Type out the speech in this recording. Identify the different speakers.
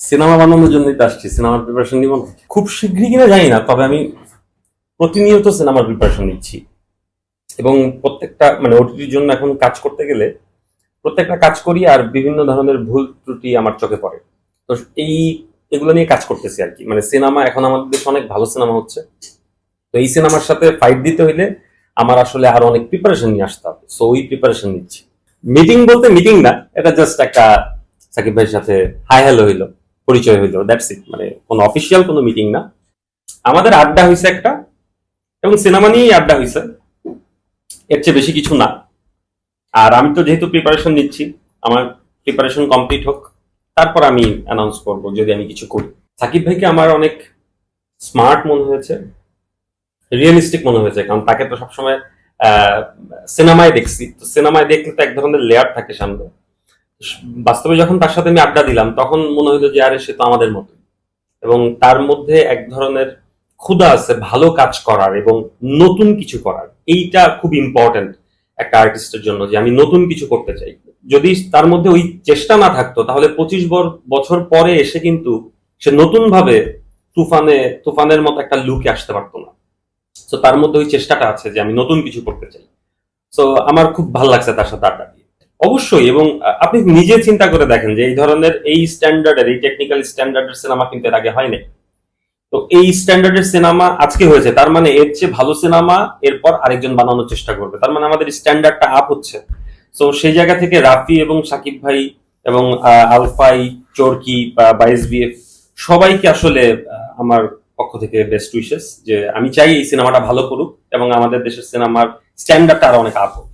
Speaker 1: Cinema বানানোর জন্যই তো আসছি, সিনেমার প্রিপারেশন নিব খুব শীঘ্রই কিনা জানি না, তবে আমি প্রতিনিয়ত সিনেমার প্রিপারেশন নিচ্ছি। এবং প্রত্যেকটা মানে ওটিটির জন্য এখন কাজ করতে গেলে প্রত্যেকটা কাজ করি আর বিভিন্ন ধরনের ভুল ত্রুটি আমার চোখে পড়ে। তো এই, এগুলো নিয়ে কাজ করতেছি আর কি। মানে সিনেমা এখন আমাদের দেশে অনেক ভালো সিনেমা হচ্ছে। তো এই সিনেমার সাথে ফাইট দিতে হইলে আমার আসলে আরও অনেক প্রিপারেশন নিয়ে আসতে হবে। সো ওই প্রিপারেশন নিচ্ছি। মিটিং বলতে মিটিং না, এটা জাস্ট একটা সাকিব ভাইয়ের সাথে হাই হ্যালো হইল। পরিচয় হইল দ্যাটস ইট মানে কোনো অফিসিয়াল কোনো মিটিং না। আমাদের আড্ডা হয়েছে একটা, এবং সিনেমা নিয়েই আড্ডা হয়েছে। এর চেয়ে বেশি কিছু না। আর আমি তো যেহেতু প্রিপারেশন নিচ্ছি, আমার প্রিপারেশন কমপ্লিট হোক, তারপর আমি অ্যানাউন্স করব যদি আমি কিছু করি। সাকিব ভাইকে আমার অনেক স্মার্ট মনে হয়েছে রিয়েলিস্টিক মনে হয়েছে, কারণ তাকে তো সবসময় সিনেমায় দেখছি। তো সিনেমায় দেখলে তো এক ধরনের লেয়ার থাকে সামনে। বাস্তবে যখন তার সাথে আমি আড্ডা দিলাম, তখন মনে হলো যে, আরে, সে তো আমাদের মতো এবং তার মধ্যে এক ধরনের ক্ষুধা আছে, ভালো কাজ করার এবং নতুন কিছু করার। এইটা খুব ইম্পর্টেন্ট একটা আর্টিস্টের জন্য যে, আমি নতুন কিছু করতে চাই। যদি তার মধ্যে ওই চেষ্টা না থাকতো, তাহলে পঁচিশ বছর পরে এসে কিন্তু সে নতুন ভাবে তুফানে, তুফানের মতো একটা লুকে আসতে পারতো না। তো তার মধ্যে ওই চেষ্টাটা আছে যে, আমি নতুন কিছু করতে চাই। তো আমার খুব ভালো লাগছে তার সাথে আড্ডা অবশ্যই, এবং আপনি নিজে চিন্তা করে দেখেন যে এই ধরনের এই স্ট্যান্ডার্ডের এই টেকনিক্যাল স্ট্যান্ডার্ডের সিনেমা কিন্তু এর আগে হয় নাই তো এই স্ট্যান্ডার্ডের সিনেমা আজকে হয়েছে, তার মানে এর চেয়ে ভালো সিনেমা এরপর আরেকজন বানানোর চেষ্টা করবে। তার মানে আমাদের স্ট্যান্ডার্ডটা আপ হচ্ছে। তো সেই জায়গা থেকে রাফি এবং সাকিব ভাই এবং আলফাই, চরকি বা বাইশ বিএফ সবাইকে আসলে আমার পক্ষ থেকে বেস্ট উইশেস যে আমি চাই এই সিনেমাটা ভালো করুক এবং আমাদের দেশের সিনেমার স্ট্যান্ডার্ডটা আরও অনেক আপ হোক।